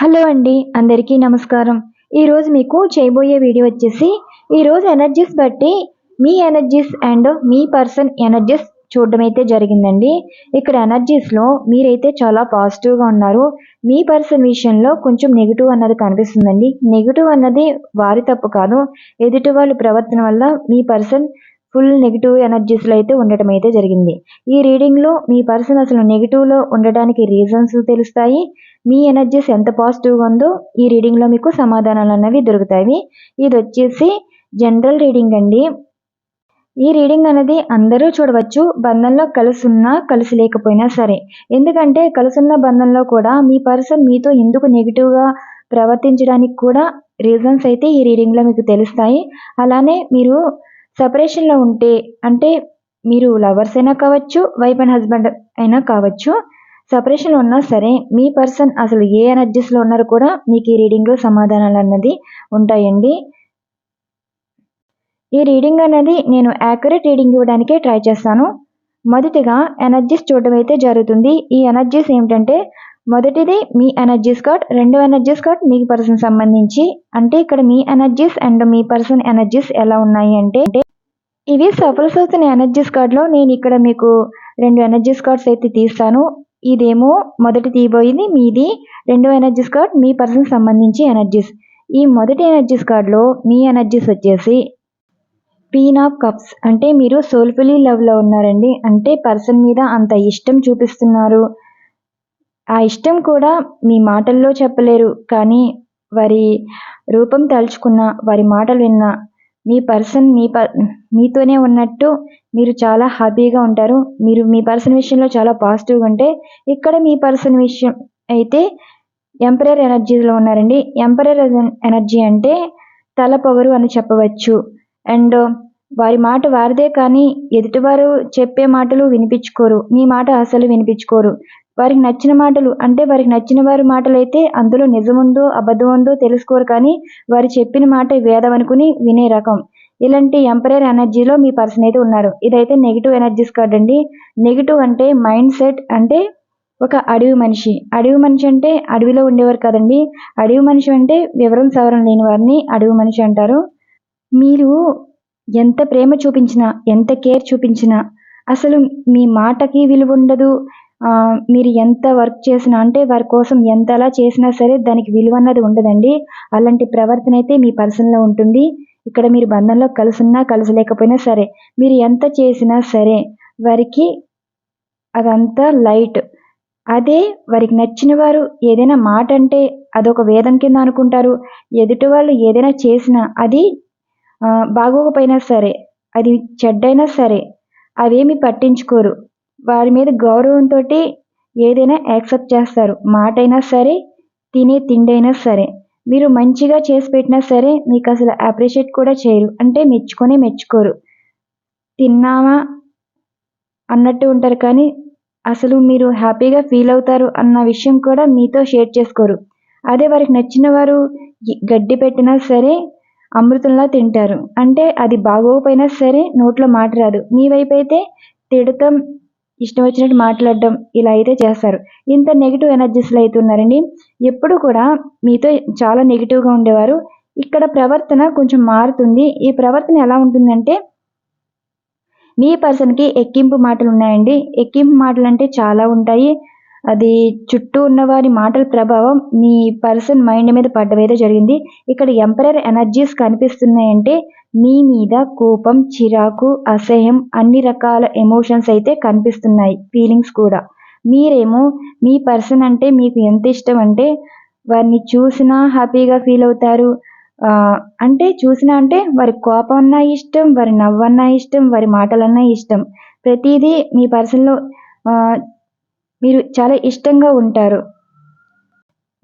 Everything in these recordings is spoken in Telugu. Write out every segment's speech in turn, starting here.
హలో అండి అందరికీ నమస్కారం. ఈరోజు మీకు చేయబోయే వీడియో వచ్చేసి ఈరోజు ఎనర్జీస్ బట్టి మీ ఎనర్జీస్ అండ్ మీ పర్సన్ ఎనర్జీస్ చూడడం అయితే జరిగిందండి. ఇక్కడ ఎనర్జీస్లో మీరైతే చాలా పాజిటివ్గా ఉన్నారు. మీ పర్సన్ విషయంలో కొంచెం నెగిటివ్ అన్నది కనిపిస్తుందండి. నెగిటివ్ అన్నది వారి తప్పు కాదు. ఎదుటి వాళ్ళ ప్రవర్తన వల్ల మీ పర్సన్ ఫుల్ నెగిటివ్ ఎనర్జీస్లో అయితే ఉండటం అయితే జరిగింది. ఈ రీడింగ్లో మీ పర్సన్ అసలు నెగిటివ్లో ఉండడానికి రీజన్స్ తెలుస్తాయి. మీ ఎనర్జీస్ ఎంత పాజిటివ్గా ఉందో ఈ రీడింగ్లో మీకు సమాధానాలు అనేవి దొరుకుతాయి. ఇది వచ్చేసి జనరల్ రీడింగ్ అండి. ఈ రీడింగ్ అనేది అందరూ చూడవచ్చు బంధంలో కలిసి కలిసి లేకపోయినా సరే. ఎందుకంటే కలుసున్న బంధంలో కూడా మీ పర్సన్ మీతో ఎందుకు నెగిటివ్గా ప్రవర్తించడానికి కూడా రీజన్స్ అయితే ఈ రీడింగ్లో మీకు తెలుస్తాయి. అలానే మీరు సపరేషన్లో ఉంటే అంటే మీరు లవర్స్ అయినా కావచ్చు వైఫ్ అండ్ హస్బెండ్ అయినా కావచ్చు సపరేషన్లో ఉన్నా సరే మీ పర్సన్ అసలు ఏ ఎనర్జీస్లో ఉన్నారో కూడా మీకు ఈ రీడింగ్లో సమాధానాలు అన్నది ఉంటాయండి. ఈ రీడింగ్ అనేది నేను యాక్యురేట్ రీడింగ్ ఇవ్వడానికే ట్రై చేస్తాను. మొదటిగా ఎనర్జీస్ చూడడం అయితే జరుగుతుంది. ఈ ఎనర్జీస్ ఏమిటంటే మొదటిది మీ ఎనర్జీస్ కార్డ్ రెండు ఎనర్జీస్ కార్డ్ మీ పర్సన్ సంబంధించి. అంటే ఇక్కడ మీ ఎనర్జీస్ అండ్ మీ పర్సన్ ఎనర్జీస్ ఎలా ఉన్నాయి అంటే ఇవి సఫల్స్ అవుతున్న ఎనర్జీస్ కార్డ్లో నేను ఇక్కడ మీకు రెండు ఎనర్జీస్ కార్డ్స్ అయితే తీస్తాను. ఇదేమో మొదటి తీయబోయింది. మీది రెండో ఎనర్జీస్ కార్డ్ మీ పర్సన్ సంబంధించి ఎనర్జీస్. ఈ మొదటి ఎనర్జీస్ కార్డ్లో మీ ఎనర్జీస్ వచ్చేసి పీన్ ఆఫ్ కప్స్ అంటే మీరు సోల్ఫుల్లీ లవ్లో ఉన్నారండి. అంటే పర్సన్ మీద అంత ఇష్టం చూపిస్తున్నారు. ఆ ఇష్టం కూడా మీ మాటల్లో చెప్పలేరు. కానీ వారి రూపం తలుచుకున్న వారి మాటలు విన్న మీ పర్సన్ మీ ప మీతోనే ఉన్నట్టు మీరు చాలా హ్యాపీగా ఉంటారు. మీరు మీ పర్సన్ విషయంలో చాలా పాజిటివ్గా ఉంటే ఇక్కడ మీ పర్సన్ విషయం అయితే ఎంపరర్ ఎనర్జీలో ఉన్నారండి. ఎంపరర్ ఎనర్జీ అంటే తల పొగరు అని చెప్పవచ్చు. అండ్ వారి మాట వారిదే కానీ ఎదుటివారు చెప్పే మాటలు వినిపించుకోరు. మీ మాట అసలు వినిపించుకోరు. వారికి నచ్చిన మాటలు అంటే వారికి నచ్చిన వారి మాటలు అయితే అందులో నిజముందో అబద్ధం ఉందో తెలుసుకోరు కానీ వారు చెప్పిన మాట వేదం అనుకుని వినే రకం. ఇలాంటి ఎంపరర్ ఎనర్జీలో మీ పర్సన్ అయితే ఉన్నారు. ఇదైతే నెగిటివ్ ఎనర్జీస్ కార్డ్ అండి నెగిటివ్ అంటే మైండ్ సెట్ అంటే ఒక అడవి మనిషి. అడవి మనిషి అంటే అడవిలో ఉండేవారు కదండి. అడవి మనిషి అంటే వివరం సవరం లేని వారిని అడవి మనిషి అంటారు. మీరు ఎంత ప్రేమ చూపించినా ఎంత కేర్ చూపించినా అసలు మీ మాటకి విలువ ఉండదు. మీరు ఎంత వర్క్ చేసినా అంటే వారి కోసం ఎంతలా చేసినా సరే దానికి విలువ అన్నది ఉండదండి. అలాంటి ప్రవర్తన అయితే మీ పర్సన్లో ఉంటుంది. ఇక్కడ మీరు బంధంలో కలిసున్నా కలిసలేకపోయినా సరే మీరు ఎంత చేసినా సరే వారికి అదంతా లైట్. అదే వారికి నచ్చిన వారు ఏదైనా మాట అంటే అదొక వేదం కింద అనుకుంటారు. ఎదుటి వాళ్ళు ఏదైనా చేసినా అది బాగోకపోయినా సరే అది చెడ్డైనా సరే అవేమి పట్టించుకోరు. వారి మీద గౌరవంతో ఏదైనా యాక్సెప్ట్ చేస్తారు. మాట అయినా సరే తినే తిండి అయినా సరే. మీరు మంచిగా చేసి పెట్టినా సరే మీకు అసలు అప్రిషియేట్ కూడా చేయరు. అంటే మెచ్చుకొని మెచ్చుకోరు. తిన్నామా అన్నట్టు ఉంటారు కానీ అసలు మీరు హ్యాపీగా ఫీల్ అవుతారు అన్న విషయం కూడా మీతో షేర్ చేసుకోరు. అదే వారికి నచ్చిన వారు గడ్డి పెట్టినా సరే అమృతంలా తింటారు. అంటే అది బాగోకపోయినా సరే నోట్లో మాట రాదు. మీ వైపు అయితే తిడతం ఇష్టం వచ్చినట్టు మాట్లాడడం ఇలా అయితే చేస్తారు. ఇంత నెగిటివ్ ఎనర్జీస్లో అయితే ఉన్నారండి. ఎప్పుడు కూడా మీతో చాలా నెగిటివ్గా ఉండేవారు. ఇక్కడ ప్రవర్తన కొంచెం మారుతుంది. ఈ ప్రవర్తన ఎలా ఉంటుందంటే మీ పర్సన్కి ఎక్కింపు మాటలు ఉన్నాయండి ఎక్కింపు మాటలు అంటే చాలా ఉంటాయి. అది చుట్టూ ఉన్నవారి మాటల ప్రభావం మీ పర్సన్ మైండ్ మీద పడ్డమైతే జరిగింది. ఇక్కడ ఎంపరర్ ఎనర్జీస్ కనిపిస్తున్నాయంటే మీ మీద కోపం చిరాకు అసహ్యం అన్ని రకాల ఎమోషన్స్ అయితే కనిపిస్తున్నాయి ఫీలింగ్స్ కూడా. మీరేమో మీ పర్సన్ అంటే మీకు ఎంత ఇష్టం అంటే వారిని చూసినా హ్యాపీగా ఫీల్ అవుతారు. అంటే చూసినా అంటే వారి కోపం అన్నా ఇష్టం వారి నవ్వన్నా ఇష్టం వారి మాటలన్నా ఇష్టం. ప్రతిదీ మీ పర్సన్లో మీరు చాలా ఇష్టంగా ఉంటారు.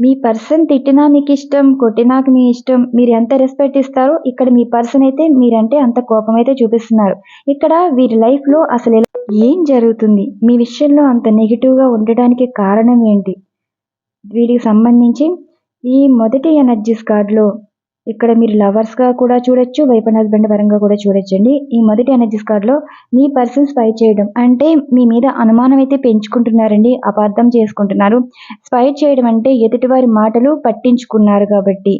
మీ పర్సన్ తిట్టినా మీకు ఇష్టం కొట్టినాక మీ ఇష్టం మీరు ఎంత రెస్పెక్ట్ ఇస్తారో ఇక్కడ మీ పర్సన్ అయితే మీరంటే అంత కోపం అయితే చూపిస్తున్నారు. ఇక్కడ వీరి లైఫ్లో అసలు ఏం జరుగుతుంది? మీ విషయంలో అంత నెగిటివ్గా ఉండడానికి కారణం ఏంటి? వీటికి సంబంధించి ఈ మొదటి ఎనర్జీస్ కార్డులో ఇక్కడ మీరు లవర్స్గా కూడా చూడొచ్చు వైఫ్ అండ్ హస్బెండ్ పరంగా కూడా చూడొచ్చండి. ఈ మొదటి ఎనర్జీస్ కార్డ్లో మీ పర్సన్ స్పై చేయడం అంటే మీ మీద అనుమానం అయితే పెంచుకుంటున్నారండి అపార్థం చేసుకుంటున్నారు. స్పై చేయడం అంటే ఎదుటివారి మాటలు పట్టించుకున్నారు కాబట్టి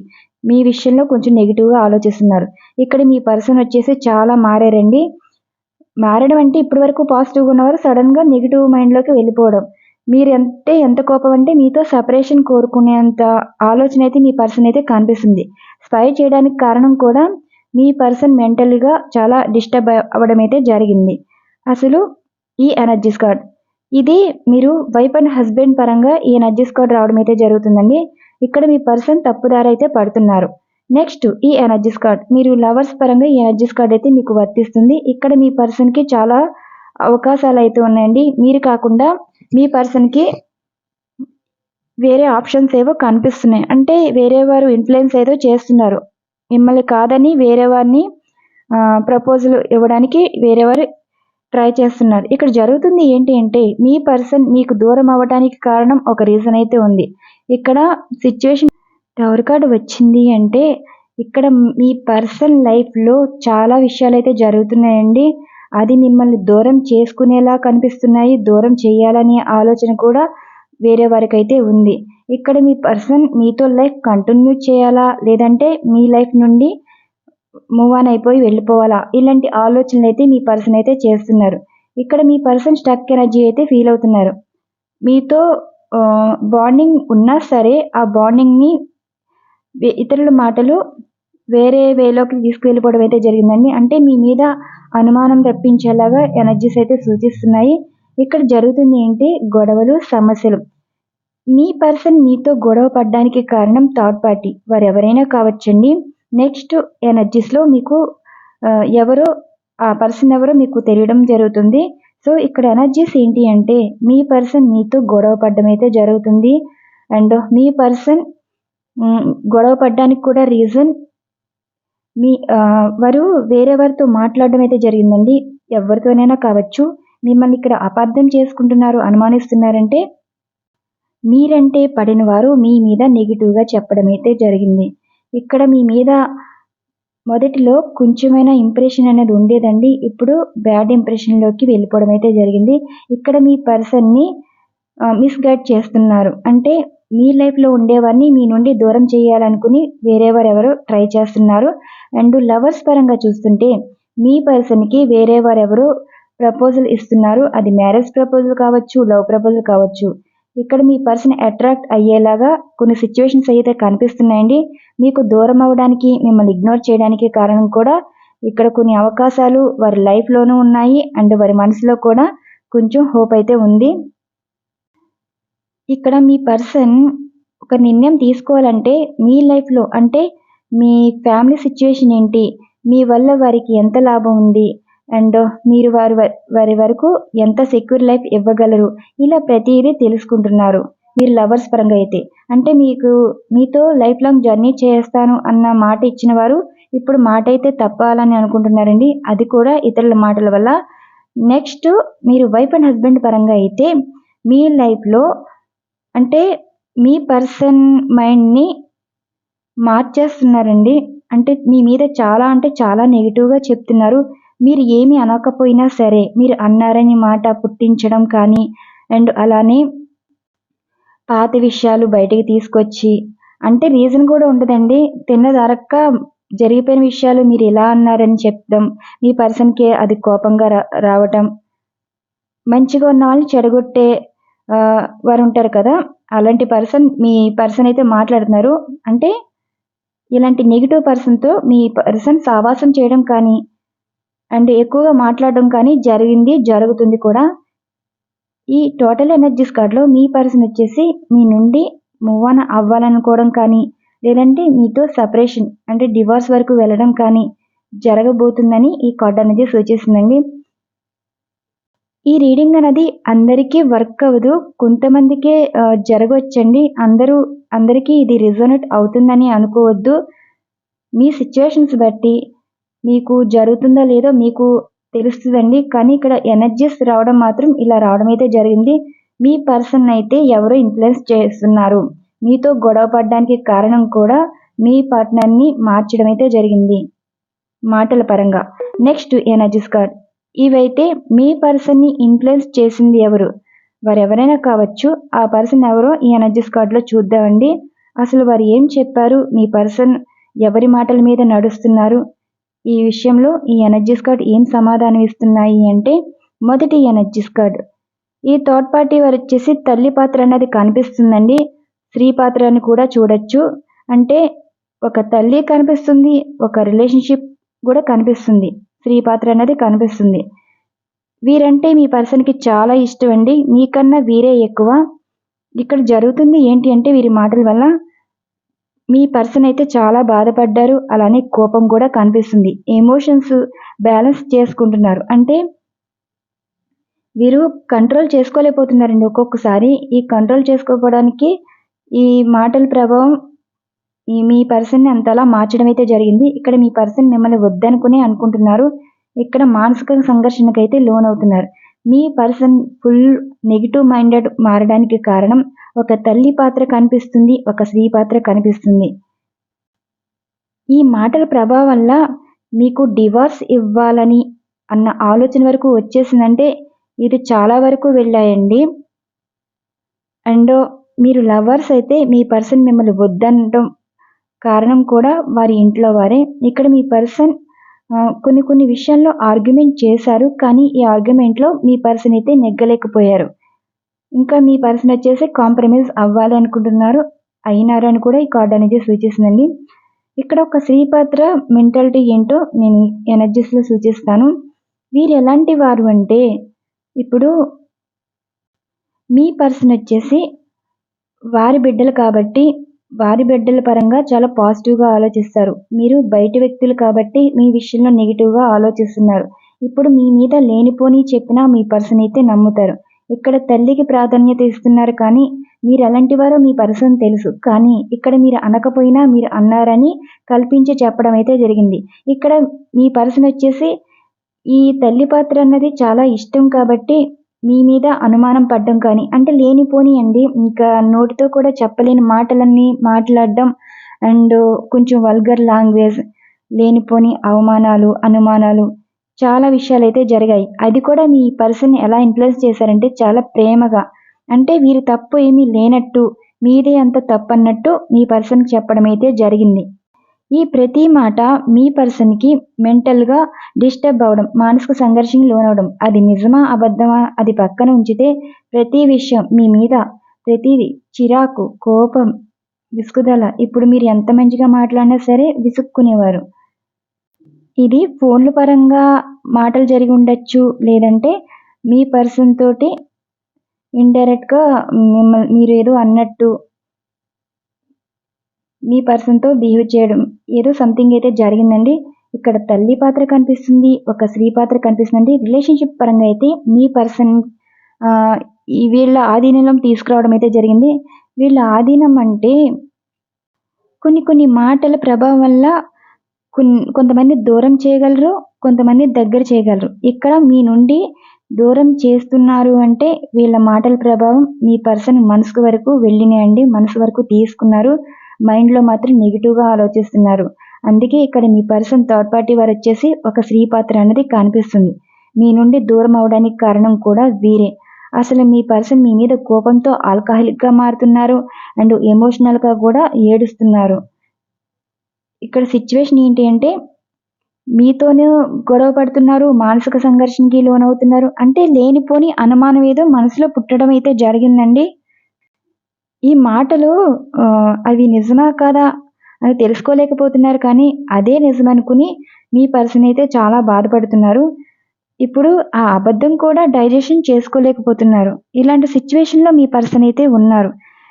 మీ విషయంలో కొంచెం నెగిటివ్గా ఆలోచిస్తున్నారు. ఇక్కడ మీ పర్సన్ వచ్చేసి చాలా మారారండి. మారడం అంటే ఇప్పటి వరకు పాజిటివ్గా ఉన్నవారు సడన్గా నెగిటివ్ మైండ్లోకి వెళ్ళిపోవడం. మీరు అంటే ఎంత కోపం అంటే మీతో సపరేషన్ కోరుకునేంత ఆలోచన అయితే మీ పర్సన్ అయితే కనిపిస్తుంది. స్పై చేయడానికి కారణం కూడా మీ పర్సన్ మెంటల్గా చాలా డిస్టర్బ్ అవ్వడం అయితే జరిగింది. అసలు ఈ ఎనర్జీస్ కార్డ్ ఇది మీరు వైఫ్ అండ్ హస్బెండ్ పరంగా ఈ ఎనర్జీస్ కార్డ్ రావడం అయితే జరుగుతుందండి. ఇక్కడ మీ పర్సన్ తప్పుదారి అయితే పడుతున్నారు. నెక్స్ట్ ఈ ఎనర్జీస్ కార్డ్ మీరు లవర్స్ పరంగా ఈ ఎనర్జీస్ కార్డ్ అయితే మీకు వర్తిస్తుంది. ఇక్కడ మీ పర్సన్కి చాలా అవకాశాలు అయితే ఉన్నాయండి. మీరు కాకుండా మీ పర్సన్కి వేరే ఆప్షన్స్ ఏవో కనిపిస్తున్నాయి. అంటే వేరే వారు ఇన్ఫ్లుయెన్స్ ఏదో చేస్తున్నారు. మిమ్మల్ని కాదని వేరే వారిని ప్రపోజల్ ఇవ్వడానికి వేరే వారు ట్రై చేస్తున్నారు. ఇక్కడ జరుగుతుంది ఏంటి అంటే మీ పర్సన్ మీకు దూరం అవ్వడానికి కారణం ఒక రీజన్ అయితే ఉంది. ఇక్కడ సిచ్యువేషన్ టవర్ కార్డు వచ్చింది అంటే ఇక్కడ మీ పర్సన్ లైఫ్లో చాలా విషయాలు అయితే జరుగుతున్నాయండి. అది మిమ్మల్ని దూరం చేసుకునేలా కనిపిస్తున్నాయి. దూరం చేయాలనే ఆలోచన కూడా వేరే వారికైతే ఉంది. ఇక్కడ మీ పర్సన్ మీతో లైఫ్ కంటిన్యూ చేయాలా? లేదంటే మీ లైఫ్ నుండి మూవ్ ఆన్ అయిపోయి వెళ్ళిపోవాలా? ఇలాంటి ఆలోచనలు అయితే మీ పర్సన్ అయితే చేస్తున్నారు. ఇక్కడ మీ పర్సన్ స్టక్ ఎనర్జీ అయితే ఫీల్ అవుతున్నారు. మీతో బాండింగ్ ఉన్నా సరే ఆ బాండింగ్ని ఇతరుల మాటలు వేరే వేలోకి తీసుకువెళ్ళిపోవడం అయితే జరిగిందండి. అంటే మీ మీద అనుమానం రప్పించేలాగా ఎనర్జీస్ అయితే సూచిస్తున్నాయి. ఇక్కడ జరుగుతుంది ఏంటి? గొడవలు సమస్యలు. మీ పర్సన్ మీతో గొడవ పడడానికి కారణం థర్డ్ పార్టీ వారు ఎవరైనా కావచ్చండి నెక్స్ట్ ఎనర్జీస్లో మీకు ఎవరో ఆ పర్సన్ ఎవరో మీకు తెలియడం జరుగుతుంది. సో ఇక్కడ ఎనర్జీస్ ఏంటి అంటే మీ పర్సన్ మీతో గొడవ పడడం అయితే జరుగుతుంది. అండ్ మీ పర్సన్ గొడవ పడడానికి కూడా రీజన్ మీ వారు వేరే వారితో మాట్లాడడం అయితే జరిగిందండి. ఎవరితోనైనా కావచ్చు. మిమ్మల్ని ఇక్కడ అపార్థం చేసుకుంటున్నారు అనుమానిస్తున్నారంటే మీరంటే పడిన వారు మీ మీద నెగిటివ్గా చెప్పడం అయితే జరిగింది. ఇక్కడ మీ మీద మొదటిలో కొంచెమైన ఇంప్రెషన్ అనేది ఉండేదండి. ఇప్పుడు బ్యాడ్ ఇంప్రెషన్లోకి వెళ్ళిపోవడం అయితే జరిగింది. ఇక్కడ మీ పర్సన్ని మిస్గైడ్ చేస్తున్నారు. అంటే మీ లైఫ్లో ఉండేవారిని మీ నుండి దూరం చేయాలనుకుని వేరే వారు ఎవరు ట్రై చేస్తున్నారు. అండ్ లవర్స్ పరంగా చూస్తుంటే మీ పర్సన్కి వేరే వారు ఎవరు ప్రపోజల్ ఇస్తున్నారు. అది మ్యారేజ్ ప్రపోజల్ కావచ్చు లవ్ ప్రపోజల్ కావచ్చు. ఇక్కడ మీ పర్సన్ అట్రాక్ట్ అయ్యేలాగా కొన్ని సిచ్యువేషన్స్ అయితే కనిపిస్తున్నాయండి. మీకు దూరం అవ్వడానికి మిమ్మల్ని ఇగ్నోర్ చేయడానికి కారణం కూడా ఇక్కడ కొన్ని అవకాశాలు వారి లైఫ్లోనూ ఉన్నాయి. అండ్ వారి మనసులో కూడా కొంచెం హోప్ అయితే ఉంది. ఇక్కడ మీ పర్సన్ ఒక నిర్ణయం తీసుకోవాలంటే మీ లైఫ్లో అంటే మీ ఫ్యామిలీ సిచ్యువేషన్ ఏంటి? మీ వల్ల వారికి ఎంత లాభం ఉంది? అండ్ మీరు వారి వారి వరకు ఎంత సెక్యూర్ లైఫ్ ఇవ్వగలరు? ఇలా ప్రతిదీ తెలుసుకుంటున్నారు. మీరు లవర్స్ పరంగా అయితే. అంటే మీకు మీతో లైఫ్ లాంగ్ జర్నీ చేస్తాను అన్న మాట ఇచ్చిన వారు ఇప్పుడు మాట అయితే తప్పాలని అనుకుంటున్నారండి. అది కూడా ఇతరుల మాటల వల్ల. నెక్స్ట్ మీరు వైఫ్ అండ్ హస్బెండ్ పరంగా అయితే మీ లైఫ్లో అంటే మీ పర్సన్ మైండ్ని మార్చేస్తున్నారండి. అంటే మీ మీద చాలా అంటే చాలా నెగిటివ్గా చెప్తున్నారు. మీరు ఏమి అనకపోయినా సరే మీరు అన్నారని మాట పుట్టించడం కానీ అండ్ అలానే పాత విషయాలు బయటికి తీసుకొచ్చి అంటే రీజన్ కూడా ఉండదండి. తిన్నదారక్క జరిగిపోయిన విషయాలు మీరు ఎలా అన్నారని చెప్తాం మీ పర్సన్కి అది కోపంగా రావటం. మంచిగా ఉన్న వాళ్ళని చెడగొట్టే వారు ఉంటారు కదా అలాంటి పర్సన్ మీ పర్సన్ అయితే మాట్లాడుతున్నారు. అంటే ఇలాంటి నెగిటివ్ పర్సన్తో మీ పర్సన్ సావాసం చేయడం కానీ అండ్ ఎక్కువగా మాట్లాడడం కానీ జరిగింది జరుగుతుంది కూడా. ఈ టోటల్ ఎనర్జీస్ కార్డ్లో మీ పర్సన్ వచ్చేసి మీ నుండి మూవ్ ఆన్ అవ్వాలనుకోవడం కానీ లేదంటే మీతో సపరేషన్ అంటే డివోర్స్ వరకు వెళ్ళడం కానీ జరగబోతుందని ఈ కార్డ్ అనేది సూచిస్తుందండి. ఈ రీడింగ్ అనేది అందరికీ వర్క్ అవ్వదు. కొంతమందికే జరగవచ్చండి అందరూ అందరికీ ఇది రిజొనేట్ అవుతుందని అనుకోవద్దు. మీ సిచ్యువేషన్స్ బట్టి మీకు జరుగుతుందో లేదో మీకు తెలుస్తుందండి. కానీ ఇక్కడ ఎనర్జీస్ రావడం మాత్రం ఇలా రావడం అయితే జరిగింది. మీ పర్సన్ అయితే ఎవరో ఇన్ఫ్లుయెన్స్ చేస్తున్నారు? మీతో గొడవ పడడానికి కారణం కూడా మీ పార్ట్నర్ని మార్చడం అయితే జరిగింది. మాటల పరంగా. నెక్స్ట్ ఎనర్జీస్ కార్డ్ ఇవైతే మీ పర్సన్ని ఇన్ఫ్లుయెన్స్ చేసింది ఎవరు? వారు ఎవరైనా కావచ్చు ఆ పర్సన్ ఎవరో ఈ ఎనర్జీస్ కార్డులో చూద్దామండి. అసలు వారు ఏం చెప్పారు? మీ పర్సన్ ఎవరి మాటల మీద నడుస్తున్నారు? ఈ విషయంలో ఈ ఎనర్జీస్ కార్డ్ ఏం సమాధానం ఇస్తున్నాయి అంటే మొదటి ఎనర్జీస్ కార్డ్ ఈ థర్డ్ పార్టీ వారు వచ్చేసి తల్లి పాత్ర అన్నది కనిపిస్తుందండి. స్త్రీ పాత్ర అని కూడా చూడొచ్చు. అంటే ఒక తల్లి కనిపిస్తుంది ఒక రిలేషన్షిప్ కూడా కనిపిస్తుంది. స్త్రీ పాత్ర అనేది కనిపిస్తుంది. వీరంటే మీ పర్సన్కి చాలా ఇష్టం అండి మీకన్నా వీరే ఎక్కువ. ఇక్కడ జరుగుతుంది ఏంటి అంటే వీరి మాటల వల్ల మీ పర్సన్ అయితే చాలా బాధపడ్డారు. అలానే కోపం కూడా కనిపిస్తుంది. ఎమోషన్స్ బ్యాలెన్స్ చేసుకుంటున్నారు. అంటే వీరు కంట్రోల్ చేసుకోలేకపోతున్నారండి ఒక్కొక్కసారి. ఈ కంట్రోల్ చేసుకోవడానికి ఈ మాటల ప్రభావం ఈ మీ పర్సన్ని అంతలా మార్చడం అయితే జరిగింది. ఇక్కడ మీ పర్సన్ మిమ్మల్ని వద్దనుకునే అనుకుంటున్నారు. ఇక్కడ మానసిక సంఘర్షణకైతే లోన్ అవుతున్నారు మీ పర్సన్ ఫుల్ నెగిటివ్ మైండెడ్ మారడానికి కారణం ఒక తల్లి పాత్ర కనిపిస్తుంది ఒక స్త్రీ పాత్ర కనిపిస్తుంది. ఈ మాటల ప్రభావం వల్ల మీకు డివోర్స్ ఇవ్వాలని అన్న ఆలోచన వరకు వచ్చేసిందంటే ఇది చాలా వరకు వెళ్ళాయండి. అండ్ మీరు లవర్స్ అయితే మీ పర్సన్ మిమ్మల్ని వద్దనడం కారణం కూడా వారి ఇంట్లో వారే. ఇక్కడ మీ పర్సన్ కొన్ని కొన్ని విషయాల్లో ఆర్గ్యుమెంట్ చేశారు కానీ ఈ ఆర్గ్యుమెంట్లో మీ పర్సన్ అయితే నెగ్గలేకపోయారు. ఇంకా మీ పర్సన్ వచ్చేసి కాంప్రమైజ్ అవ్వాలి అనుకుంటున్నారు అయినారు అని కూడా ఈ కార్డ్ అనేది సూచిస్తుందండి. ఇక్కడ ఒక స్త్రీ పాత్ర మెంటాలిటీ ఏంటో నేను ఎనర్జీస్లో సూచిస్తాను. వీరు ఎలాంటి వారు అంటే ఇప్పుడు మీ పర్సన్ వచ్చేసి వారి బిడ్డలు కాబట్టి వారి బిడ్డల పరంగా చాలా పాజిటివ్గా ఆలోచిస్తారు. మీరు బయట వ్యక్తులు కాబట్టి మీ విషయంలో నెగిటివ్గా ఆలోచిస్తున్నారు. ఇప్పుడు మీ మీద లేనిపోని చెప్పినా మీ పర్సన్ అయితే నమ్ముతారు. ఇక్కడ తల్లికి ప్రాధాన్యత ఇస్తున్నారు కానీ మీరు ఎలాంటి వారో మీ పర్సన్ తెలుసు. కానీ ఇక్కడ మీరు అనకపోయినా మీరు అన్నారని కల్పించి చెప్పడం అయితే జరిగింది. ఇక్కడ మీ పర్సన్ వచ్చేసి ఈ తల్లి పాత్ర అన్నది చాలా ఇష్టం కాబట్టి మీ మీద అనుమానం పడ్డం కానీ అంటే లేనిపోని అండి ఇంకా నోటితో కూడా చెప్పలేని మాటలన్నీ మాట్లాడడం అండ్ కొంచెం వల్గర్ లాంగ్వేజ్ లేనిపోని అవమానాలు అనుమానాలు చాలా విషయాలు అయితే జరిగాయి. అది కూడా మీ పర్సన్ ఎలా ఇన్ఫ్లుయెన్స్ చేశారంటే చాలా ప్రేమగా. అంటే వీరు తప్పు ఏమీ లేనట్టు మీదే అంత తప్పు అన్నట్టు మీ పర్సన్కి చెప్పడం అయితే జరిగింది. ఈ ప్రతి మాట మీ పర్సన్కి మెంటల్గా డిస్టర్బ్ అవ్వడం మానసిక సంఘర్షణకి లోనవడం అది నిజమా అబద్ధమా అది పక్కన ఉంచితే ప్రతి విషయం మీ మీద ప్రతిదీ చిరాకు కోపం విసుగుదల ఇప్పుడు మీరు ఎంత మంచిగా మాట్లాడినా సరే విసుక్కునేవారు. ఇది ఫోన్ల పరంగా మాటలు జరిగి ఉండొచ్చు లేదంటే మీ పర్సన్ తోటి ఇండైరెక్ట్గా మిమ్మల్ని మీరు ఏదో అన్నట్టు మీ పర్సన్తో బిహేవ్ చేయడం ఏదో సంథింగ్ అయితే జరిగిందండి. ఇక్కడ తల్లి పాత్ర కనిపిస్తుంది ఒక స్త్రీ పాత్ర కనిపిస్తుంది రిలేషన్షిప్ పరంగా అయితే మీ పర్సన్ వీళ్ళ ఆధీనంలో తీసుకురావడం అయితే జరిగింది. వీళ్ళ ఆధీనం అంటే కొన్ని కొన్ని మాటల ప్రభావం వల్ల కొంతమంది దూరం చేయగలరు కొంతమంది దగ్గర చేయగలరు. ఇక్కడ మీ నుండి దూరం చేస్తున్నారు అంటే వీళ్ళ మాటల ప్రభావం మీ పర్సన్ మనసు వరకు వెళ్ళినాయండి మనసు వరకు తీసుకున్నారు. మైండ్లో మాత్రం నెగిటివ్గా ఆలోచిస్తున్నారు. అందుకే ఇక్కడ మీ పర్సన్ థర్డ్ పార్టీ వారు వచ్చేసి ఒక స్త్రీ పాత్ర అనేది కనిపిస్తుంది. మీ నుండి దూరం అవడానికి కారణం కూడా వీరే. అసలు మీ పర్సన్ మీ మీద కోపంతో ఆల్కహాలిక్గా మారుతున్నారు అండ్ ఎమోషనల్గా కూడా ఏడుస్తున్నారు. ఇక్కడ సిచ్యువేషన్ ఏంటి అంటే మీతోనే గొడవ పడుతున్నారు మానసిక సంఘర్షణకి లోనవుతున్నారు. అంటే లేనిపోని అనుమానం ఏదో మనసులో పుట్టడం అయితే జరిగిందండి. ఈ మాటలు అవి నిజమా కాదా అని తెలుసుకోలేకపోతున్నారు కానీ అదే నిజమనుకుని మీ పర్సన్ అయితే చాలా బాధపడుతున్నారు. ఇప్పుడు ఆ అబద్ధం కూడా డైజెషన్ చేసుకోలేకపోతున్నారు. ఇలాంటి సిచ్యువేషన్లో మీ పర్సన్ అయితే ఉన్నారు.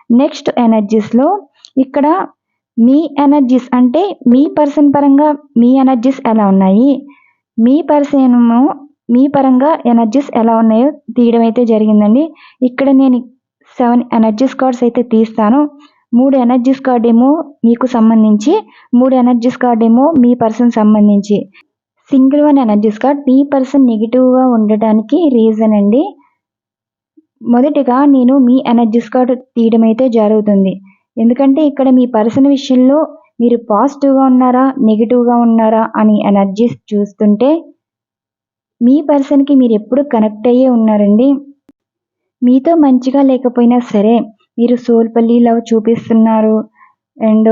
నెక్స్ట్ ఎనర్జీస్లో ఇక్కడ మీ ఎనర్జీస్ అంటే మీ పర్సన్ పరంగా మీ ఎనర్జీస్ ఎలా ఉన్నాయి? మీ పర్సన్ మీ పరంగా ఎనర్జీస్ ఎలా ఉన్నాయో తీయడం అయితే జరిగిందండి. ఇక్కడ నేను సెవెన్ ఎనర్జీస్ కార్డ్స్ అయితే తీస్తాను. మూడు ఎనర్జీస్ కార్డ్ ఏమో మీకు సంబంధించి మూడు ఎనర్జీస్ కార్డ్ ఏమో మీ పర్సన్ సంబంధించి. సింగిల్ వన్ ఎనర్జీస్ కార్డ్ మీ పర్సన్ నెగిటివ్గా ఉండటానికి రీజన్ అండి. మొదటిగా నేను మీ ఎనర్జీస్ కార్డ్ తీయడం అయితే జరుగుతుంది. ఎందుకంటే ఇక్కడ మీ పర్సన్ విషయంలో మీరు పాజిటివ్గా ఉన్నారా నెగిటివ్గా ఉన్నారా అని ఎనర్జీస్ చూస్తుంటే మీ పర్సన్కి మీరు ఎప్పుడు కనెక్ట్ అయ్యే ఉన్నారండి. మీతో మంచిగా లేకపోయినా సరే మీరు సోల్పల్లి లవ్ చూపిస్తున్నారు అండ్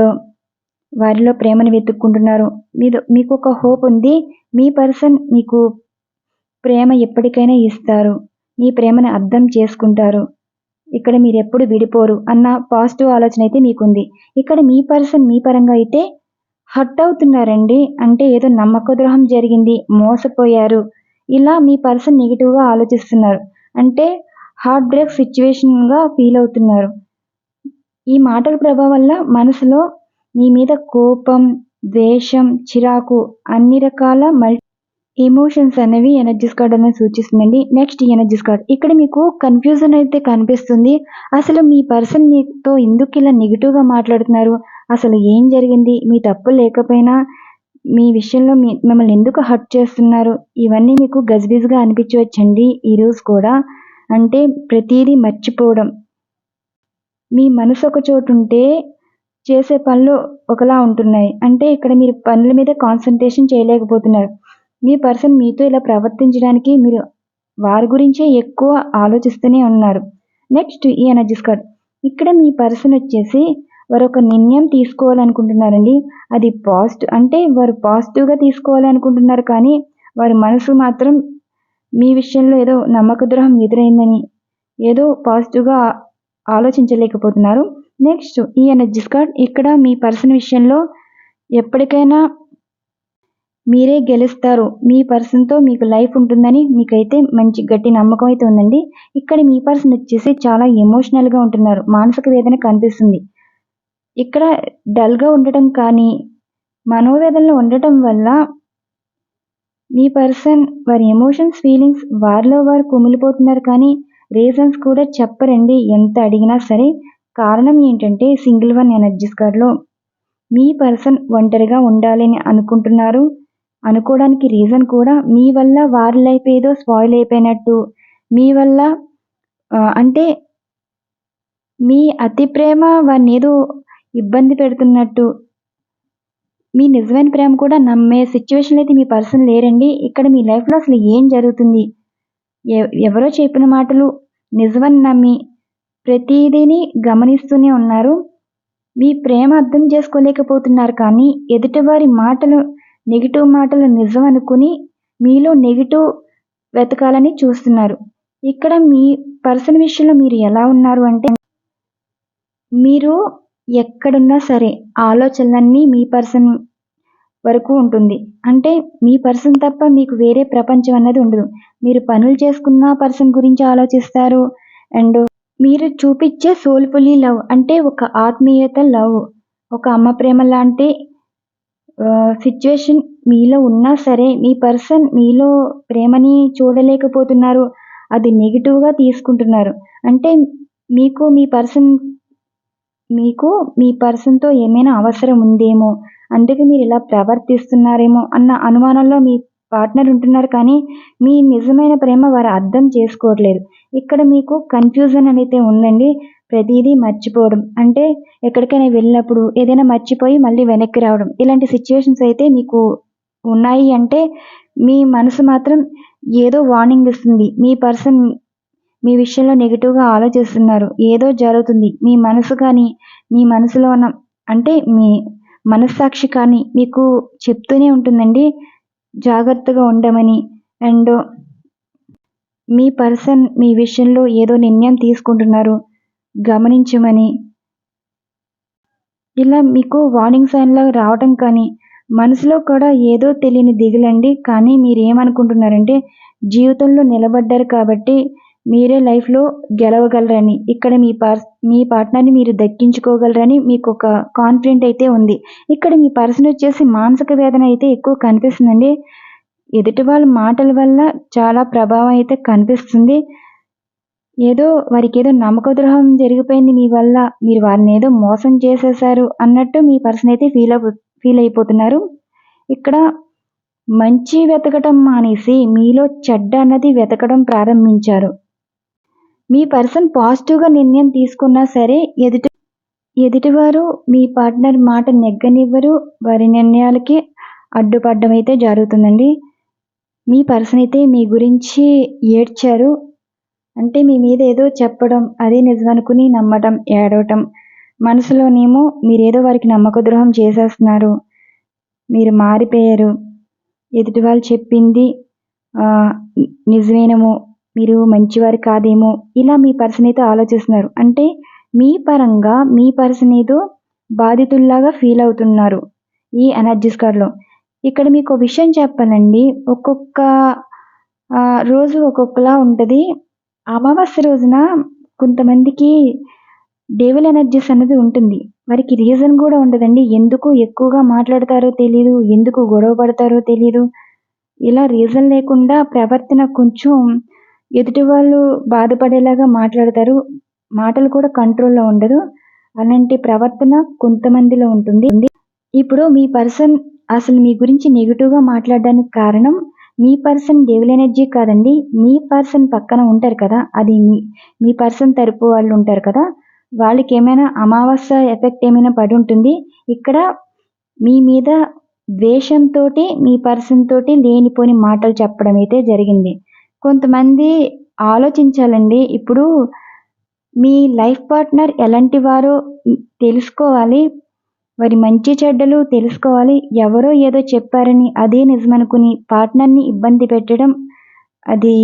వారిలో ప్రేమను వెతుక్కుంటున్నారు. మీరు మీకు ఒక హోప్ ఉంది. మీ పర్సన్ మీకు ప్రేమ ఎప్పటికైనా ఇస్తారు. మీ ప్రేమను అర్థం చేసుకుంటారు. ఇక్కడ మీరు ఎప్పుడు విడిపోరు అన్న పాజిటివ్ ఆలోచన అయితే మీకుంది. ఇక్కడ మీ పర్సన్ మీ పరంగా అయితే హర్ట్ అవుతున్నారండి. అంటే ఏదో నమ్మక ద్రోహం జరిగింది మోసపోయారు. ఇలా మీ పర్సన్ నెగిటివ్గా ఆలోచిస్తున్నారు. అంటే హార్ట్ బ్రేక్ సిచ్యువేషన్గా ఫీల్ అవుతున్నారు. ఈ మాటల ప్రభావం వల్ల మనసులో మీ మీద కోపం ద్వేషం చిరాకు అన్ని రకాల మల్టీ ఎమోషన్స్ అనేవి ఎనర్జీస్ కార్డ్ అనేది సూచిస్తుందండి. నెక్స్ట్ ఎనర్జీస్ కార్డ్ ఇక్కడ మీకు కన్ఫ్యూజన్ అయితే కనిపిస్తుంది. అసలు మీ పర్సన్ మీతో ఎందుకు ఇలా నెగిటివ్గా మాట్లాడుతున్నారు? అసలు ఏం జరిగింది? మీ తప్పు లేకపోయినా మీ విషయంలో మీ మిమ్మల్ని ఎందుకు హర్ట్ చేస్తున్నారు? ఇవన్నీ మీకు గజిబిజిగా అనిపించవచ్చండి. ఈరోజు కూడా అంటే ప్రతిదీ మర్చిపోవడం. మీ మనసు ఒక చోటు ఉంటే చేసే పనులు ఒకలా ఉంటున్నాయి. అంటే ఇక్కడ మీరు పనుల మీద కాన్సన్ట్రేషన్ చేయలేకపోతున్నారు. మీ పర్సన్ మీతో ఇలా ప్రవర్తించడానికి మీరు వారి గురించే ఎక్కువ ఆలోచిస్తూనే ఉన్నారు. నెక్స్ట్ ఈ ఎనర్జీస్ కార్డ్ ఇక్కడ మీ పర్సన్ వచ్చేసి వారు ఒక నిర్ణయం తీసుకోవాలనుకుంటున్నారండి. అది పాజిటివ్ అంటే వారు పాజిటివ్గా తీసుకోవాలనుకుంటున్నారు కానీ వారి మనసు మాత్రం మీ విషయంలో ఏదో నమ్మక ద్రోహం ఎదురైందని ఏదో పాజిటివ్గా ఆలోచించలేకపోతున్నారు. నెక్స్ట్ ఈ ఎనర్జీస్ కార్డ్ ఇక్కడ మీ పర్సన్ విషయంలో ఎప్పటికైనా మీరే గెలుస్తారు. మీ పర్సన్తో మీకు లైఫ్ ఉంటుందని మీకైతే మంచి గట్టి నమ్మకం అయితే ఉందండి. ఇక్కడ మీ పర్సన్ వచ్చేసి చాలా ఎమోషనల్గా ఉంటున్నారు. మానసిక వేదన కనిపిస్తుంది. ఇక్కడ డల్గా ఉండటం కానీ మనోవేదనలో ఉండటం వల్ల మీ పర్సన్ వారి ఎమోషన్స్ ఫీలింగ్స్ వారిలో వారు కుమిలిపోతున్నారు కానీ రీజన్స్ కూడా చెప్పరండి. ఎంత అడిగినా సరే కారణం ఏంటంటే సింగిల్ వన్ ఎనర్జీస్ కార్డ్లో మీ పర్సన్ ఒంటరిగా ఉండాలని అనుకుంటున్నారు. అనుకోవడానికి రీజన్ కూడా మీ వల్ల వారి లైఫ్ ఏదో స్పాయిల్ అయిపోయినట్టు. మీ వల్ల అంటే మీ అతి ప్రేమ వారిని ఏదో ఇబ్బంది పెడుతున్నట్టు. మీ నిజమైన ప్రేమ కూడా నమ్మే సిచ్యువేషన్లో అయితే మీ పర్సన్ లేరండి. ఇక్కడ మీ లైఫ్లో అసలు ఏం జరుగుతుంది? ఎవరో చెప్పిన మాటలు నిజమని నమ్మి ప్రతిదీని గమనిస్తూనే ఉన్నారు. మీ ప్రేమ అర్థం చేసుకోలేకపోతున్నారు కానీ ఎదుటివారి మాటలు నెగిటివ్ మాటలు నిజం అనుకుని మీలో నెగిటివ్ వెతకాలని చూస్తున్నారు. ఇక్కడ మీ పర్సన్ విషయంలో మీరు ఎలా ఉన్నారు అంటే మీరు ఎక్కడున్నా సరే ఆలోచనలన్నీ మీ పర్సన్ వరకు ఉంటుంది. అంటే మీ పర్సన్ తప్ప మీకు వేరే ప్రపంచం అన్నది ఉండదు. మీరు పనులు చేసుకున్న పర్సన్ గురించి ఆలోచిస్తారు. అండ్ మీరు చూపించే సోల్ఫుల్లీ లవ్ అంటే ఒక ఆత్మీయత లవ్. ఒక అమ్మ ప్రేమ లాంటి సిచ్యువేషన్ మీలో ఉన్నా సరే మీ పర్సన్ మీలో ప్రేమని చూడలేకపోతున్నారు. అది నెగిటివ్గా తీసుకుంటున్నారు. అంటే మీకు మీ పర్సన్ మీకు మీ పర్సన్తో ఏమైనా అవసరం ఉందేమో అందుకే మీరు ఇలా ప్రవర్తిస్తున్నారేమో అన్న అనుమానంలో మీ పార్ట్నర్ ఉంటున్నారు కానీ మీ నిజమైన ప్రేమ వారు అర్థం చేసుకోవట్లేదు. ఇక్కడ మీకు కన్ఫ్యూజన్ అనేది ఉందండి. ప్రతిదీ మర్చిపోవడం. అంటే ఎక్కడికైనా వెళ్ళినప్పుడు ఏదైనా మర్చిపోయి మళ్ళీ వెనక్కి రావడం. ఇలాంటి సిచ్యువేషన్స్ అయితే మీకు ఉన్నాయి అంటే మీ మనసు మాత్రం ఏదో వార్నింగ్ ఇస్తుంది. మీ పర్సన్ మీ విషయంలో నెగిటివ్గా ఆలోచిస్తున్నారు. ఏదో జరుగుతుంది. మీ మనసు కానీ మీ మనసులో ఉన్న అంటే మీ మనస్సాక్షి కానీ మీకు చెప్తూనే ఉంటుందండి. జాగ్రత్తగా ఉండమని. అండ్ మీ పర్సన్ మీ విషయంలో ఏదో నిర్ణయం తీసుకుంటున్నారు. గమనించమని. ఇలా మీకు వార్నింగ్ సైన్లో రావటం కానీ మనసులో కూడా ఏదో తెలియని దిగులండి. కానీ మీరు ఏమనుకుంటున్నారంటే జీవితంలో నిలబడ్డారు కాబట్టి మీరే లైఫ్లో గెలవగలరని ఇక్కడ మీ పార్ మీ పార్ట్నర్ని మీరు దక్కించుకోగలరని మీకు ఒక కాన్ఫిడెంట్ అయితే ఉంది. ఇక్కడ మీ పర్సన్ వచ్చేసి మానసిక వేదన అయితే ఎక్కువ కనిపిస్తుందండి. ఎదుటి వాళ్ళ మాటల వల్ల చాలా ప్రభావం అయితే కనిపిస్తుంది. ఏదో వారికి ఏదో నమ్మక ద్రోహం జరిగిపోయింది మీ వల్ల మీరు వారిని ఏదో మోసం చేసేసారు అన్నట్టు మీ పర్సన్ అయితే ఫీల్ అవు ఫీల్ అయిపోతున్నారు. ఇక్కడ మంచి వెతకటం మానేసి మీలో చెడ్డ అన్నది వెతకడం ప్రారంభించారు. మీ పర్సన్ పాజిటివ్గా నిర్ణయం తీసుకున్నా సరే ఎదుటి ఎదుటివారు మీ పార్ట్నర్ మాట నెగ్గనివ్వరు. వారి నిర్ణయాలకి అడ్డుపడ్డం అయితే జరుగుతుందండి. మీ పర్సన్ అయితే మీ గురించి ఏడ్చారు. అంటే మీ మీద ఏదో చెప్పడం అదే నిజమనుకుని నమ్మటం ఏడవటం. మనసులోనేమో మీరేదో వారికి నమ్మక ద్రోహం చేసేస్తున్నారు. మీరు మారిపోయారు. ఎదుటి వాళ్ళు చెప్పింది నిజమేనము నిజమేనేమో మీరు మంచివారు కాదేమో? ఇలా మీ పర్సన్ అయితే ఆలోచిస్తున్నారు. అంటే మీ పరంగా మీ పర్సన్ ఏదో బాధితుల్లాగా ఫీల్ అవుతున్నారు ఈ ఎనర్జీస్ కార్డ్లో ఇక్కడ మీకు ఒక విషయం చెప్పాలండి. ఒక్కొక్క రోజు ఒక్కొక్కలా ఉంటుంది. అమావాస్య రోజున కొంతమందికి డేవిల్ ఎనర్జీస్ అనేది ఉంటుంది. వారికి రీజన్ కూడా ఉండదండి. ఎందుకు ఎక్కువగా మాట్లాడతారో తెలియదు ఎందుకు గొడవ పడతారో తెలియదు ఇలా రీజన్ లేకుండా ప్రవర్తన కొంచెం ఎదుటి వాళ్ళు బాధపడేలాగా మాట్లాడతారు. మాటలు కూడా కంట్రోల్లో ఉండదు. అలాంటి ప్రవర్తన కొంతమందిలో ఉంటుంది. ఇప్పుడు మీ పర్సన్ అసలు మీ గురించి నెగిటివ్గా మాట్లాడడానికి కారణం మీ పర్సన్ డెవిల్ ఎనర్జీ కాదండి. మీ పర్సన్ పక్కన ఉంటారు కదా అది మీ మీ పర్సన్ తరపు వాళ్ళు ఉంటారు కదా వాళ్ళకి ఏమైనా అమావాస్య ఎఫెక్ట్ ఏమైనా పడి ఉంటుంది. ఇక్కడ మీ మీద ద్వేషంతో మీ పర్సన్ తోటి లేనిపోని మాటలు చెప్పడం అయితే జరిగింది. కొంతమంది ఆలోచించాలండి. ఇప్పుడు మీ లైఫ్ పార్ట్నర్ ఎలాంటి వారో తెలుసుకోవాలి. వారి మంచి చెడ్డలు తెలుసుకోవాలి. ఎవరో ఏదో చెప్పారని అదే నిజమనుకుని పార్ట్నర్ని ఇబ్బంది పెట్టడం అది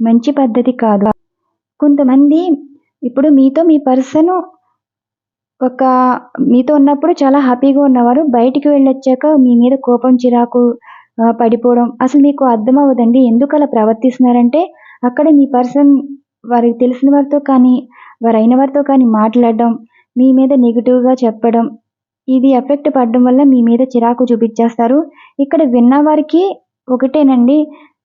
మంచి పద్ధతి కాదు. కొంతమంది ఇప్పుడు మీతో మీ పర్సన్ ఒక మీతో ఉన్నప్పుడు చాలా హ్యాపీగా ఉన్నవారు బయటికి వెళ్ళొచ్చాక మీ మీద కోపం చిరాకు పడిపోవడం. అసలు మీకు అర్థం అవ్వదండి ఎందుకు అలా ప్రవర్తిస్తున్నారంటే అక్కడ మీ పర్సన్ వారికి తెలిసిన వారితో కానీ వారైన వారితో కానీ మాట్లాడడం మీ మీద నెగిటివ్గా చెప్పడం ఇది ఎఫెక్ట్ పడడం వల్ల మీ మీద చిరాకు చూపించేస్తారు. ఇక్కడ విన్న వారికి ఒకటేనండి.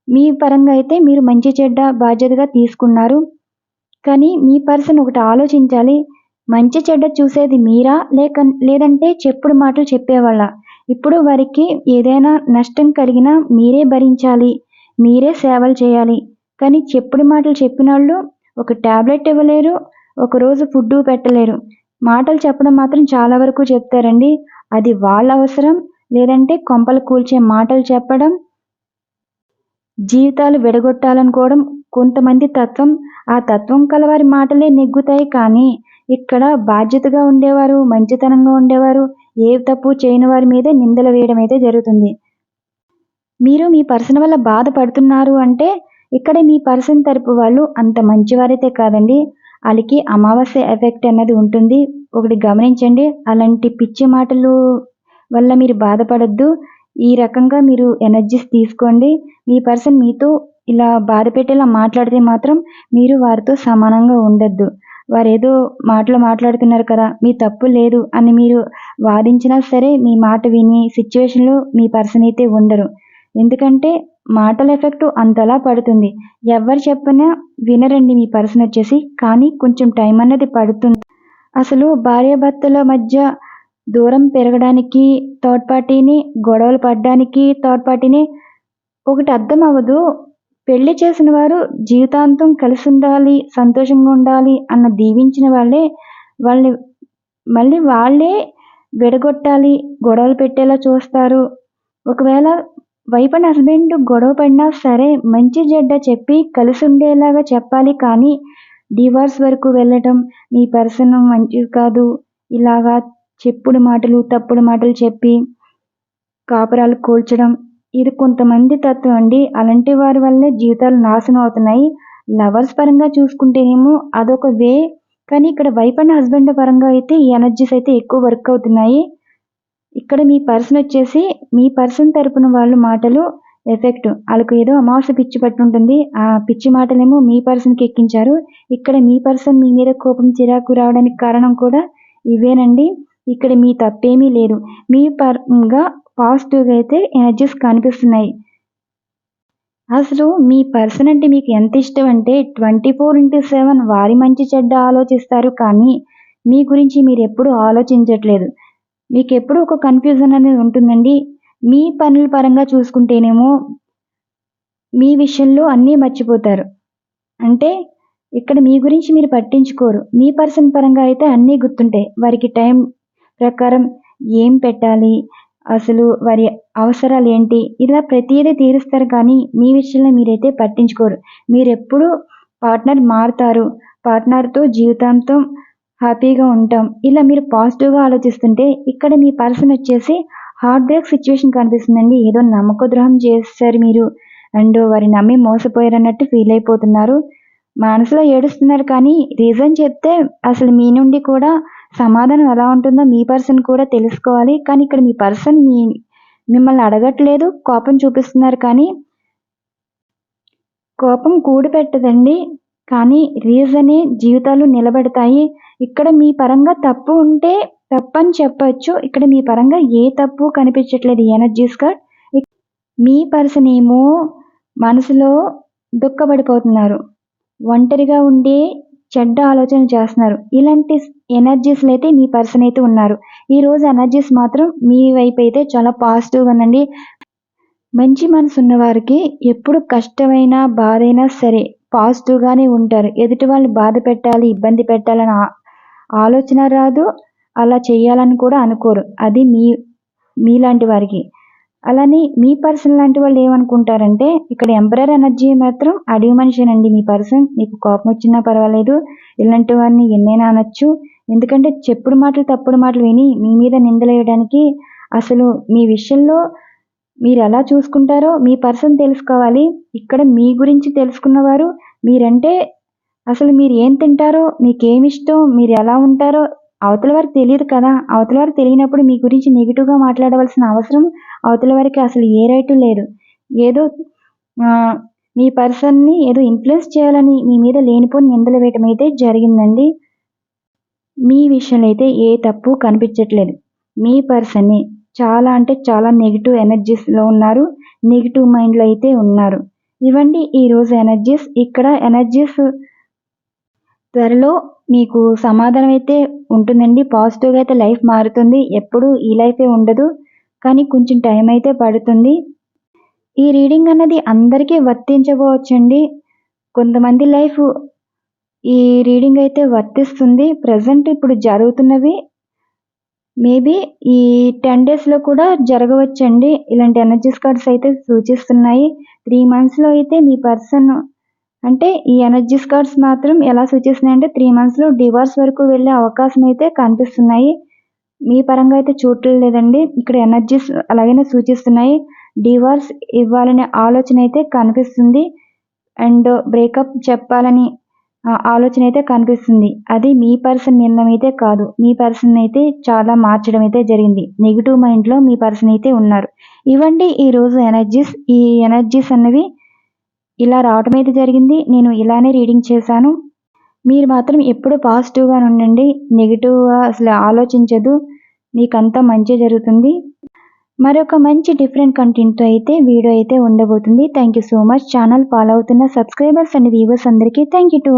మీ పరంగా అయితే మీరు మంచి చెడ్డ బాధ్యతగా తీసుకున్నారు. కానీ మీ పర్సన్ ఒకటి ఆలోచించాలి. మంచి చెడ్డ చూసేది మీరా? లేక లేదంటే చెప్పుడు మాటలు చెప్పేవాళ్ళ? ఇప్పుడు వారికి ఏదైనా నష్టం కలిగినా మీరే భరించాలి మీరే సేవలు చేయాలి. కానీ చెప్పుడు మాటలు చెప్పిన వాళ్ళు ఒక ట్యాబ్లెట్ ఇవ్వలేరు ఒక రోజు ఫుడ్ పెట్టలేరు. మాటలు చెప్పడం మాత్రం చాలా వరకు చెప్తారండి. అది వాళ్ళ అవసరం లేదంటే కొంపలు కూల్చే మాటలు చెప్పడం జీవితాలు విడగొట్టాలనుకోవడం కొంతమంది తత్వం. ఆ తత్వం కలవారి మాటలే నెగ్గుతాయి కానీ ఇక్కడ బాధ్యతగా ఉండేవారు మంచితనంగా ఉండేవారు ఏ తప్పు చేయని వారి మీదే నిందలు వేయడం అయితే జరుగుతుంది. మీరు మీ పర్సన్ వల్ల బాధపడుతున్నారు అంటే ఇక్కడ మీ పర్సన్ తరపు వాళ్ళు అంత మంచివారైతే కాదండి. వాళ్ళకి అమావాస్య ఎఫెక్ట్ అన్నది ఉంటుంది. ఒకటి గమనించండి. అలాంటి పిచ్చి మాటలు వల్ల మీరు బాధపడద్దు. ఈ రకంగా మీరు ఎనర్జీస్ తీసుకోండి. మీ పర్సన్ మీతో ఇలా బాధ పెట్టేలా మాట్లాడితే మాత్రం మీరు వారితో సమానంగా ఉండొద్దు. వారేదో మాటలు మాట్లాడుతున్నారు కదా మీ తప్పు లేదు అని మీరు వాదించినా సరే మీ మాట విని సిచ్యువేషన్లో మీ పర్సన్ అయితే ఉండరు. ఎందుకంటే మాటల ఎఫెక్ట్ అంతలా పడుతుంది. ఎవరు చెప్పినా వినరండి మీ పర్సన్ వచ్చేసి కానీ కొంచెం టైం అన్నది పడుతుంది. అసలు భార్యాభర్తల మధ్య దూరం పెరగడానికి థర్డ్ పార్టీని గొడవలు పడడానికి థర్డ్ పార్టీని ఒకటి అర్థం అవ్వదు. పెళ్ళి చేసిన వారు జీవితాంతం కలిసి ఉండాలి సంతోషంగా ఉండాలి అన్న దీవించిన వాళ్ళే వాళ్ళని మళ్ళీ వాళ్ళే విడగొట్టాలి గొడవలు పెట్టేలా చూస్తారు. ఒకవేళ వైపున హస్బెండ్ గొడవ పడినా సరే మంచి చెడ్డ చెప్పి కలిసి ఉండేలాగా చెప్పాలి కానీ డివోర్స్ వరకు వెళ్ళటం మీ పర్సన్ మంచిది కాదు ఇలాగా చెప్పుడు మాటలు తప్పుడు మాటలు చెప్పి కాపురాలు కూల్చడం ఇది కొంతమంది తత్వం అండి. అలాంటి వారి వల్లే జీవితాలు నాశనం అవుతున్నాయి. లవర్స్ పరంగా చూసుకుంటేనేమో అదొక వే కానీ ఇక్కడ వైఫ్ అండ్ హస్బెండ్ పరంగా అయితే ఈ ఎనర్జీస్ అయితే ఎక్కువ వర్క్ అవుతున్నాయి. ఇక్కడ మీ పర్సన్ వచ్చేసి మీ పర్సన్ తరపున వాళ్ళ మాటలు ఎఫెక్ట్ వాళ్ళకు ఏదో అమావాస్య పిచ్చి పట్టుంటుంది. ఆ పిచ్చి మాటలేమో మీ పర్సన్కి ఎక్కించారు. ఇక్కడ మీ పర్సన్ మీ మీద కోపం చిరాకు రావడానికి కారణం కూడా ఇవేనండి. ఇక్కడ మీ తప్పేమీ లేదు. మీ పరంగా పాజిటివ్గా అయితే ఎనర్జీస్ కనిపిస్తున్నాయి. అసలు మీ పర్సన్ అంటే మీకు ఎంత ఇష్టం అంటే ట్వంటీ ఫోర్ ఇంటూ సెవెన్ వారి మంచి చెడ్డ ఆలోచిస్తారు కానీ మీ గురించి మీరు ఎప్పుడూ ఆలోచించట్లేదు. మీకు ఎప్పుడు ఒక కన్ఫ్యూజన్ అనేది ఉంటుందండి. మీ పనుల పరంగా చూసుకుంటేనేమో మీ విషయంలో అన్నీ మర్చిపోతారు. అంటే ఇక్కడ మీ గురించి మీరు పట్టించుకోరు. మీ పర్సన్ పరంగా అయితే అన్నీ గుర్తుంటాయి. వారికి టైం ప్రకారం ఏం పెట్టాలి? అసలు వారి అవసరాలు ఏంటి ఇలా ప్రతిదీ తీరుస్తారు కానీ మీ విషయంలో మీరైతే పట్టించుకోరు. మీరు ఎప్పుడు పార్ట్నర్ మారుతారు. పార్ట్నర్తో జీవితాంతం హ్యాపీగా ఉంటాం. ఇలా మీరు పాజిటివ్గా ఆలోచిస్తుంటే ఇక్కడ మీ పర్సన్ వచ్చేసి హార్ట్ బ్రేక్ సిచ్యువేషన్ కనిపిస్తుందండి. ఏదో నమ్మక ద్రోహం చేస్తారు మీరు. అండ్ వారి నమ్మి మోసపోయారు అన్నట్టు ఫీల్ అయిపోతున్నారు. మనసులో ఏడుస్తున్నారు కానీ రీజన్ చెప్తే అసలు మీ నుండి కూడా సమాధానం ఎలా ఉంటుందో మీ పర్సన్ కూడా తెలుసుకోవాలి. కానీ ఇక్కడ మీ పర్సన్ మీ మిమ్మల్ని అడగట్లేదు. కోపం చూపిస్తున్నారు కానీ కోపం కూడి పెట్టదండి. కానీ రీజనే జీవితాలు నిలబెడతాయి. ఇక్కడ మీ పరంగా తప్పు ఉంటే తప్పని చెప్పచ్చు. ఇక్కడ మీ పరంగా ఏ తప్పు కనిపించట్లేదు ఎనర్జీస్ కార్డ్ మీ పర్సన్ ఏమో మనసులో దుఃఖపడిపోతున్నారు. ఒంటరిగా ఉండే చెడ్డ ఆలోచన చేస్తున్నారు. ఇలాంటి ఎనర్జీస్లో అయితే మీ పర్సన్ అయితే ఉన్నారు. ఈరోజు ఎనర్జీస్ మాత్రం మీ వైపు అయితే చాలా పాజిటివ్గా ఉందండి. మంచి మనసు ఉన్నవారికి ఎప్పుడు కష్టమైనా బాధైనా సరే పాజిటివ్గానే ఉంటారు. ఎదుటి వాళ్ళని బాధ పెట్టాలి ఇబ్బంది పెట్టాలని ఆలోచన రాదు. అలా చేయాలని కూడా అనుకోరు. అది మీ మీలాంటి వారికి. అలానే మీ పర్సన్ లాంటి వాళ్ళు ఏమనుకుంటారంటే ఇక్కడ ఎంపరర్ ఎనర్జీ మాత్రం అడివి మనిషినండి. మీ పర్సన్ మీకు కోపం వచ్చినా పర్వాలేదు. ఇలాంటి వారిని ఎన్నైనా అనొచ్చు. ఎందుకంటే చెప్పుడు మాటలు తప్పుడు మాటలు విని మీ మీద నిందలేయడానికి అసలు మీ విషయంలో మీరు ఎలా చూసుకుంటారో మీ పర్సన్ తెలుసుకోవాలి. ఇక్కడ మీ గురించి తెలుసుకున్నవారు మీరంటే అసలు మీరు ఏం తింటారో మీకేమిష్టం మీరు ఎలా ఉంటారో అవతల వారికి తెలియదు కదా. అవతల వారికి తెలియనప్పుడు మీ గురించి నెగిటివ్గా మాట్లాడవలసిన అవసరం అవతల వారికి అసలు ఏ రైటు లేదు. ఏదో మీ పర్సన్ని ఏదో ఇన్ఫ్లుయెన్స్ చేయాలని మీ మీద లేనిపోని నిందలు వేయటం అయితే జరిగిందండి. మీ విషయంలో అయితే ఏ తప్పు కనిపించట్లేదు. మీ పర్సన్ని చాలా అంటే చాలా నెగిటివ్ ఎనర్జీస్లో ఉన్నారు. నెగిటివ్ మైండ్లో అయితే ఉన్నారు. ఇవ్వండి ఈరోజు ఎనర్జీస్ ఇక్కడ ఎనర్జీస్ త్వరలో మీకు సమాధానం అయితే ఉంటుందండి పాజిటివ్గా అయితే లైఫ్ మారుతుంది. ఎప్పుడు ఈ లైఫే ఉండదు. కానీ కొంచెం టైం అయితే పడుతుంది. ఈ రీడింగ్ అన్నది అందరికీ వర్తించబోవచ్చండి. కొంతమంది లైఫ్ ఈ రీడింగ్ అయితే వర్తిస్తుంది. ప్రజెంట్ ఇప్పుడు జరుగుతున్నవి. మేబీ ఈ టెన్ డేస్లో కూడా జరగవచ్చండి. ఇలాంటి ఎనర్జీస్ కార్డ్స్ అయితే సూచిస్తున్నాయి. త్రీ మంత్స్లో అయితే మీ పర్సన్ అంటే ఈ ఎనర్జీస్ కార్డ్స్ మాత్రం ఎలా సూచిస్తున్నాయి అంటే త్రీ మంత్స్లో డివోర్స్ వరకు వెళ్ళే అవకాశం అయితే కనిపిస్తున్నాయి. మీ పరంగా అయితే చూడటం లేదండి. ఇక్కడ ఎనర్జీస్ అలాగనే సూచిస్తున్నాయి. డివోర్స్ ఇవ్వాలనే ఆలోచన అయితే కనిపిస్తుంది. అండ్ బ్రేకప్ చెప్పాలని ఆలోచన అయితే కనిపిస్తుంది. అది మీ పర్సన్ నిర్ణయం అయితే కాదు. మీ పర్సన్ అయితే చాలా మార్చడం అయితే జరిగింది. నెగిటివ్ మైండ్లో మీ పర్సన్ అయితే ఉన్నారు. ఇవ్వండి ఈరోజు ఎనర్జీస్ ఈ ఎనర్జీస్ అన్నవి ఇలా రావటం అయితే జరిగింది. నేను ఇలానే రీడింగ్ చేశాను. మీరు మాత్రం ఎప్పుడు పాజిటివ్గా ఉండండి. నెగిటివ్గా అసలు ఆలోచించదు. మీకంతా మంచి జరుగుతుంది. మరొక మంచి డిఫరెంట్ కంటెంట్తో అయితే వీడియో అయితే ఉండబోతుంది. Thank you so much. Channel follow అవుతున్న సబ్స్క్రైబర్స్ అండ్ వ్యూవర్స్ అందరికీ థ్యాంక్ యూ టు